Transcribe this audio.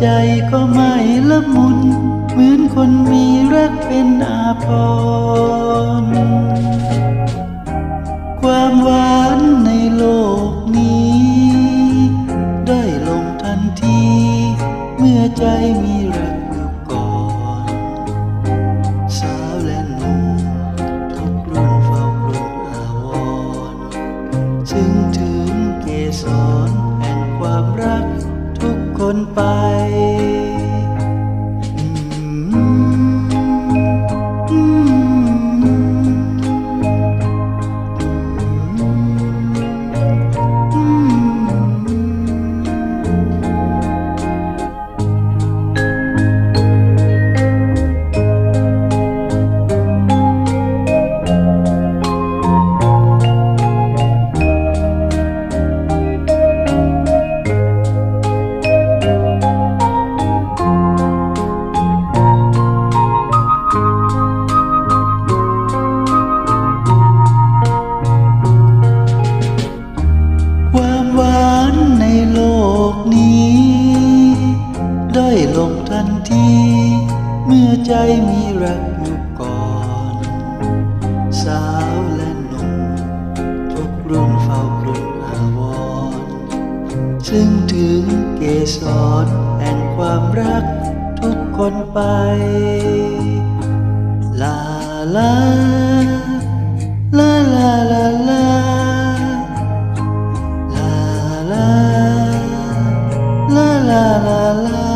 ใจก็ไม่ละมุน เหมือนคนมีรักเป็นอาภรณ์ความหวานในโลกนี้ ได้ลงทันที เมื่อใจมี นไป ใจมีรักอยู่ก่อน สาวและหนุ่มทุกรุ่นเฝ้าครุ่นอาวรซึ่งถึงเกสรแห่งความรักทุกคนไป ลาลา ลาลาลาลาลาลาลาลาลา